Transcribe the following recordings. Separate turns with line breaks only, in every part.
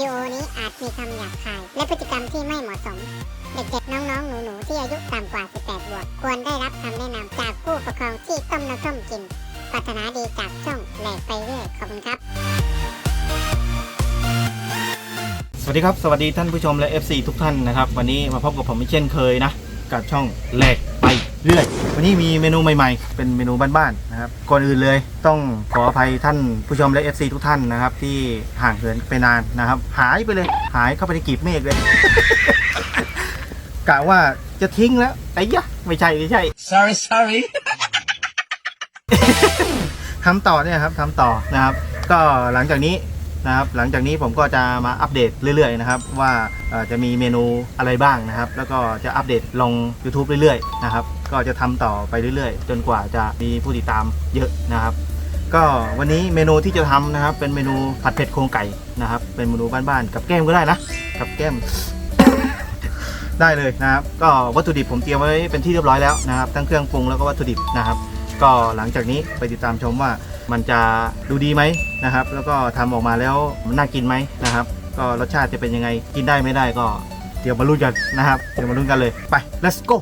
ดีโอนี้อาจมีคำหยาบคาย และพฤติกรรมที่ไม่เหมาะสม เด็กๆ น้องๆ หนูๆ ที่อายุต่ำกว่า 18 บวก ควรได้รับคำแนะนำจากผู้ปกครองที่ต้มน้ำส้มกินปรารถนาดีจากช่องแหลกไปเรื่อยขอบคุณครับ
สวัสดีครับ สวัสดีท่านผู้ชมและ FC ทุกท่านนะครับ วันนี้มาพบกับผมเช่นเคยนะ กับช่องแหลก เรื่อยวันนี้มีเมนูใหม่ๆ เป็นเมนูบ้านๆนะครับ ก่อนอื่นเลยต้องขออภัยท่านผู้ชมและ FC ทุกท่านนะครับ ที่ห่างเหินไปนานนะครับ หายไปเลย หายเข้าไปในกลีบเมฆเลย กะว่าจะทิ้งแล้วไอ้ยะ ไม่ใช่ไม่ใช่
sorry sorry
ทำต่อเนี่ยครับทำต่อนะครับ ก็หลังจากนี้นะครับหลังจากนี้ผมก็จะมาอัปเดตเรื่อยๆนะครับว่าเอ่อจะมีเมนูอะไรบ้างนะครับ แล้วก็จะอัปเดตลง YouTube เรื่อยๆนะครับ ก็จะทำต่อไปเรื่อยๆ จนกว่าจะมีผู้ติดตามเยอะนะครับ ก็วันนี้เมนูที่จะทำนะครับ เป็นเมนูผัดเผ็ดโครงไก่นะครับ เป็นเมนูบ้านๆกับแก้มก็ได้นะกับแก้มได้เลยนะครับ ก็วัตถุดิบผมเตรียมไว้เป็นที่เรียบร้อยแล้วนะครับทั้งเครื่องปรุงแล้วก็วัตถุดิบนะครับ ก็หลังจากนี้ไปติดตามชมว่ามันจะดูดีไหมนะครับ แล้วก็ทำออกมาแล้วมันน่ากินไหมนะครับ ก็รสชาติจะเป็นยังไงกินได้ไม่ได้ก็เดี๋ยวมาลุ้นกันนะครับ เดี๋ยวมาลุ้นกันเลยไป let's go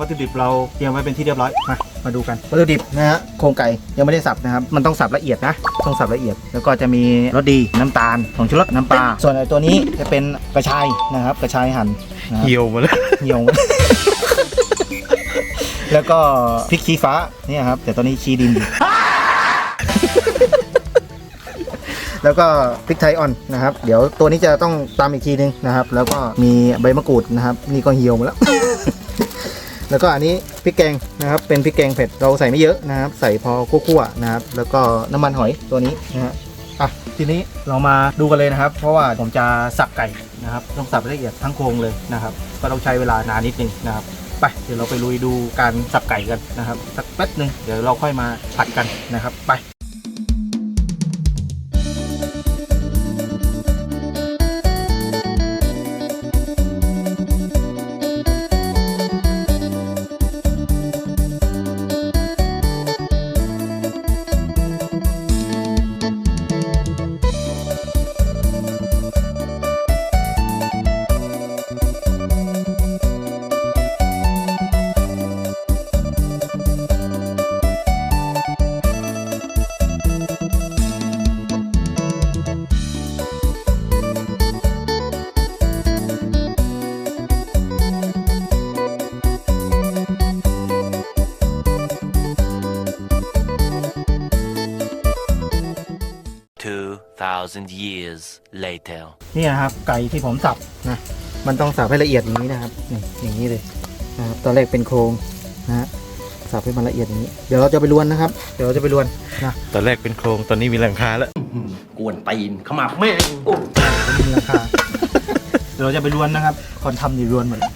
วัตถุดิบเราเตรียมไว้เป็นที่เรียบร้อย มา มาดูกัน วัตถุดิบนะฮะ โครงไก่ยังไม่ได้สับนะครับ มันต้องสับละเอียดนะ ต้องสับละเอียด แล้วก็จะมีรสดี น้ำตาลผงชูรสน้ำปลา ส่วนไอ้ตัวนี้จะเป็นกระชายนะครับ กระชายหั่นนะครับ
เหี่ยวหมาแล้ว
เหี่ยว แล้วก็พริกชี้ฟ้าเนี่ยครับ แต่ตอนนี้ชี้ดินอยู่ แล้วก็พริกไทยอ่อนนะครับ เดี๋ยวตัวนี้จะต้องตามอีกทีนึงนะครับ แล้วก็มีใบมะกรูดนะครับ นี่ก็เหี่ยวหมดแล้ว แล้วก็อันนี้พริกแกงนะครับเป็นพริกแกงเผ็ดเราใส่ไม่เยอะนะครับ ใส่พอคั่วๆนะครับ แล้วก็น้ำมันหอยตัวนี้นะฮะอะทีนี้เรามาดูกันเลยนะครับ เพราะว่าผมจะสับไก่นะครับต้องสับละเอียดทั้งโครงเลยนะครับ ก็ต้องใช้เวลานานนิดนึงนะครับไปเดี๋ยวเราไปลุยดูการสับไก่กันนะครับสักแป๊บหนึ่งเดี๋ยวเราค่อยมาผัดกันนะครับไป
2,000 years later.
นี่นะครับไก่ที่ผมสับนะมันต้องสับให้ละเอียดอย่างนี้นะครับนี่อย่างนี้เลยนะครับตอนแรกเป็นโครงนะฮะสับให้มันละเอียดอย่างนี้ เดี๋ยวเราจะไปลวนนะครับ เดี๋ยวเราจะไปลวนนะ
ตอนแรกเป็นโครงตอนนี้มีหลังคาแล้ว
กวนตีนขมับแม่ง
ไม่มีราคาเดี๋ยวเราจะไปลวนนะครับคนทำอยู่ลวนหมดแล้ว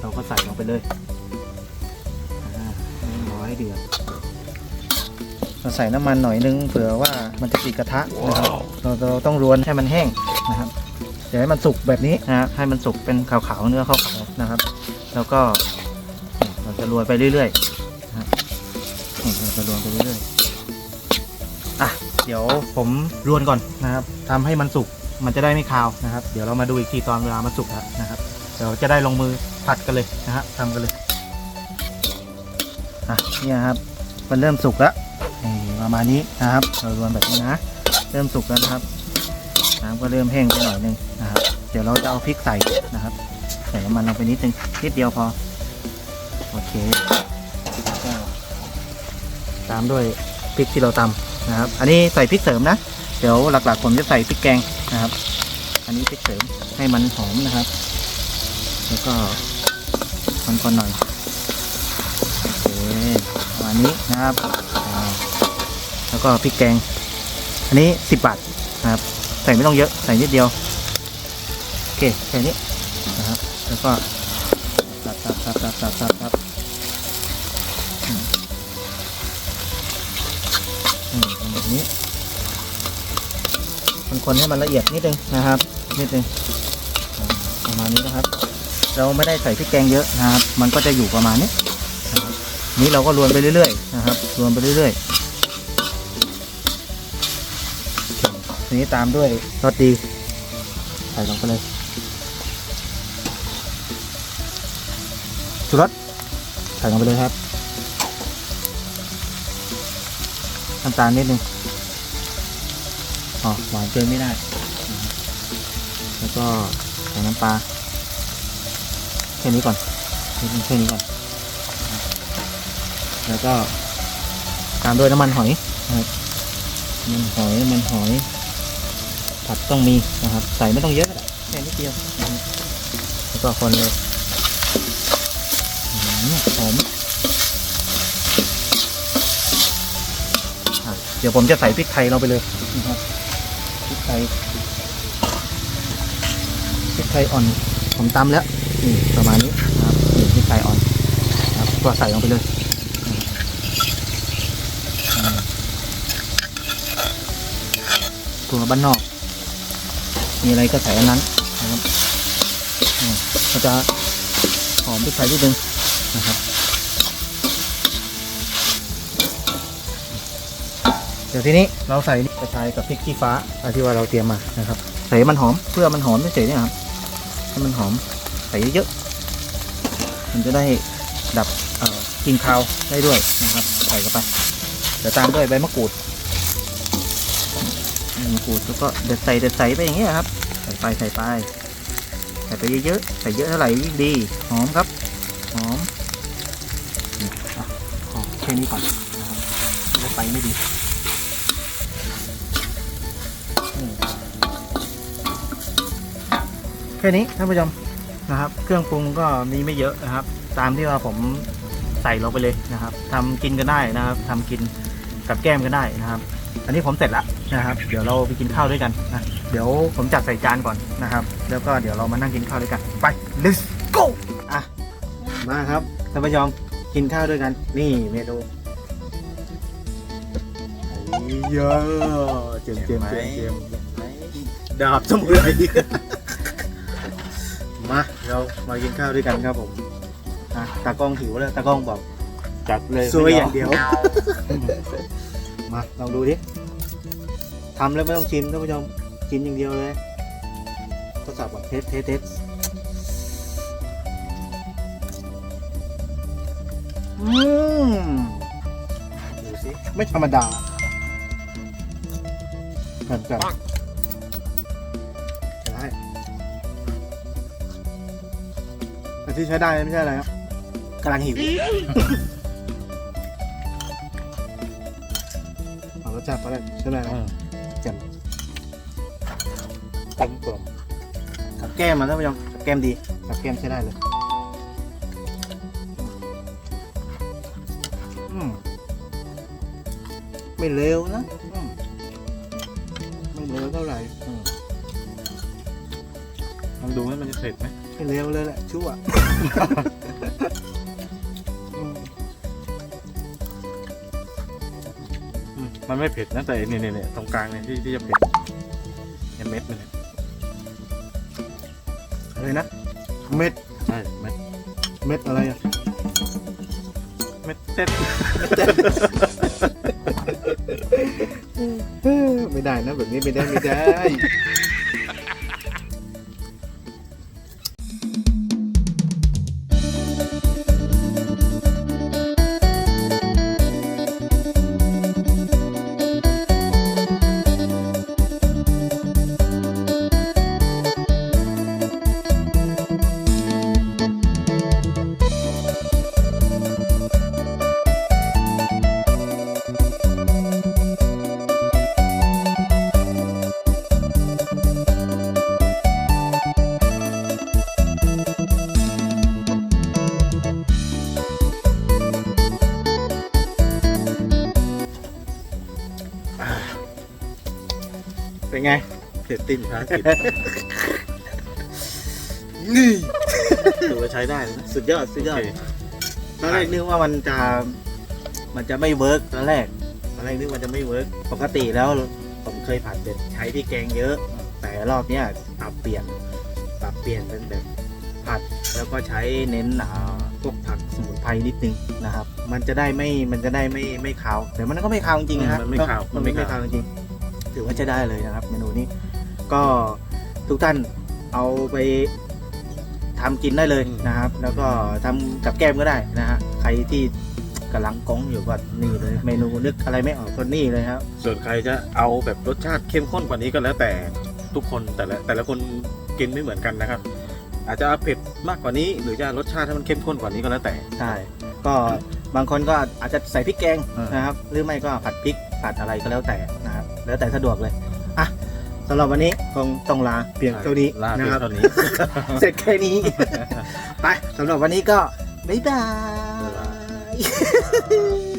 เราก็ใส่ลงไปเลยอ่าร้อยเดือด เราใส่น้ำมันหน่อยนึงเผื่อว่ามันจะติดกระทะนะครับเราเราต้องรวนให้มันแห้งนะครับเดี๋ยวให้มันสุกแบบนี้นะฮะให้มันสุกเป็นขาวๆเนื้อขาวๆนะครับ แล้วก็เราจะรวนไปเรื่อยๆนะครับนี่เราจะรวนไปเรื่อยๆอะเดี๋ยวผมรวนก่อนนะครับทำให้มันสุกมันจะได้ไม่คาวนะครับ เดี๋ยวเรามาดูอีกทีตอนเวลามันสุกแล้วนะครับ เดี๋ยวจะได้ลงมือผัดกันเลยนะฮะทำกันเลยอะเนี่ยครับ มันเริ่มสุกแล้วนี่ ประมาณนี้นะครับเรารวนแบบนี้นะ เริ่มสุกแล้วนะครับ น้ำก็เริ่มแห้งไปหน่อยนึงนะครับ เดี๋ยวเราจะเอาพริกใส่นะครับ ใส่น้ำมันลงไปนิดนึงนิดเดียวพอ โอเคตามด้วยพริกที่เราตำนะครับ อันนี้ใส่พริกเสริมนะ เดี๋ยวหลักๆผมจะใส่พริกแกงนะครับ อันนี้พริกเสริมให้มันหอมนะครับ แล้วก็คนๆหน่อยโอเคประมาณนี้นะครับ แล้วก็พริกแกง อันนี้ 10 บาทนะครับ ใส่ไม่ต้องเยอะ ใส่นิดเดียว โอเค แค่นี้นะครับ แล้วก็สับสับสับสับสับสับสับแบบนี้คนให้มันละเอียดนิดนึงนะครับ นิดนึงอ่าประมาณนี้นะครับ เราไม่ได้ใส่พริกแกงเยอะนะครับ มันก็จะอยู่ประมาณนี้นี้เราก็รวนไปเรื่อยๆนะครับ รวนไปเรื่อยๆ ทีนี้ตามด้วยรสดีใส่ลงไปเลยชูรสใส่ลงไปเลยครับน้ำตาลนิดนึงอ๋อหวานเกินไม่ได้ แล้วก็ใส่น้ำปลาแค่นี้ก่อนนิดนึงแค่นี้ก่อน แล้วก็ตามด้วยน้ำมันหอยน้ำมันหอยน้ำมันหอย ผัดต้องมีนะครับ ใส่ไม่ต้องเยอะก็ได้แค่นิดเดียวแล้วก็คนเลยหอมเดี๋ยวผมจะใส่พริกไทยลงไปเลยนะครับพริกไทยพริกไทยอ่อนผมตำแล้วนี่ประมาณนี้นะครับพริกไทยอ่อนครับก็ใส่ลงไปเลยตัวบ้านนอก มีอะไรก็ใส่อันนั้นนะครับอืมก็จะหอมพริกไทยนิดนึงนะครับเดี๋ยวทีนี้เราใส่กระชายกับพริกขี้ฟ้าอที่ว่าเราเตรียมมานะครับ ใส่มันหอมเพื่อมันหอมไม่เฉยๆเนี่ยครับให้มันหอมใส่เยอะๆมันจะได้ดับกลิ่นคาวได้ด้วยนะครับ ใส่เข้าไปเดี๋ยวตามด้วยใบมะกรูด มะกรูดแล้วก็เด็ดใส่เด็ดใส่ไปอย่างเงี้ยครับ ใส่ไปใส่ไปใส่ไปเยอะๆใส่เยอะเท่าไหร่ยิ่งดีหอมครับหอมนี่อะขอแค่นี้ก่อนนะครับแล้วไปไม่ดีแค่นี้ท่านผู้ชมนะครับ เครื่องปรุงก็มีไม่เยอะนะครับ ตามที่ว่าผมใส่ลงไปเลยนะครับทำกินกันได้นะครับทำกินกับแก้มกันได้นะครับ อันนี้ผมเสร็จแล้วนะครับ เดี๋ยวเราไปกินข้าวด้วยกันนะเดี๋ยวผมจัดใส่จานก่อนนะครับ แล้วก็เดี๋ยวเรามานั่งกินข้าวด้วยกัน ไป let's go อะ มาครับท่านผู้ชมกินข้าวด้วยกัน นี่เมนูเยอะเจียมเจียมเจียมเจียมดาบสมุไรมาเรามากินข้าวด้วยกันครับผมอะตากล้องหิวแล้วตากล้องบอก
จัดเลย
ซวยอย่างเดียว มาลองดูดิทำแล้วไม่ต้องชิมท่านผู้ชมกินอย่างเดียวเลยทดสอบก่อนเทสเทสเทสอืมดูสิไม่ธรรมดาเหมือนกันใช่แต่ที่ใช้ได้ไม่ใช่อะไรครับกำลังหิว ชาติตอนแรกใช่ไหมครับแจ่มกลมกลมกับแก้มมาท่านผู้ชมกับแก้มดีกับแก้มใช้ได้เลยอืมไม่เลวนะอืมไม่เลวเท่าไหร่อืม
ลองดูว่ามันจะเสร็จไหม
ไม่เลวเลยแหละชั่ว
มันไม่เผ็ดนะแต่เนี่ยเนี่ยเนี่ยตรงกลางเนี่ยที่ที่จะเผ็ดเนี่ยเม็ดมันเนี่ย
อะไรนะ เม็ด
ใช่เม็ด
เม็ดอะไรอะ
เม็ดเต็ด
ไม่ได้นะแบบนี้ไม่ได้ไม่ได้ เป็นไง
เผ็ดติ้นช้าจิบ
นี่
ถือว่าใช้ได้นะ
สุดยอดสุดยอด
โอเค
ตอนแรกนึกว่ามันจะมันจะไม่เวิร์กตอนแรกตอนแรกนึกว่าจะไม่เวิร์กปกติแล้วผมเคยผัดเด็ดใช้พริกแกงเยอะ แต่รอบเนี้ยปรับเปลี่ยนปรับเปลี่ยนเป็นแบบผัดแล้วก็ใช้เน้นอ่าพวกผักสมุนไพรนิดนึงนะครับ มันจะได้ไม่มันจะได้ไม่ไม่คาวแต่มันก็ไม่คาวจริงๆนะครับ
มันไม่ขาว
มันไม่คาวจริง ถือว่าจะได้เลยนะครับ เมนูนี้ก็ทุกท่านเอาไปทำกินได้เลยนะครับ แล้วก็ทำกับแก้มก็ได้นะฮะใครที่กำลังก้องอยู่ก็นี่เลย เมนูนึกอะไรไม่ออกก็นี่เลยครับ
ส่วนใครจะเอาแบบรสชาติเข้มข้นกว่านี้ก็แล้วแต่ทุกคนแต่ละแต่ละคนกินไม่เหมือนกันนะครับ อาจจะเอาเผ็ดมากกว่านี้ หรือจะรสชาติให้มันเข้มข้นกว่านี้ก็แล้วแต่
ใช่ก็บางคนก็อาจจะใส่พริกแกง
อ่าน
นะครับ หรือไม่ก็ผัดพริก ผัดอะไรก็แล้วแต่นะครับแล้วแต่สะดวกเลยอะสำหรับวันนี้คงต้องลาเพียงเท่านี้
ลา
นะ
เพียง
ครับ
เท่านี้
เสร็จแค่นี้ ไปสำหรับวันนี้ก็ บ๊ายบาย
บ๊ายบาย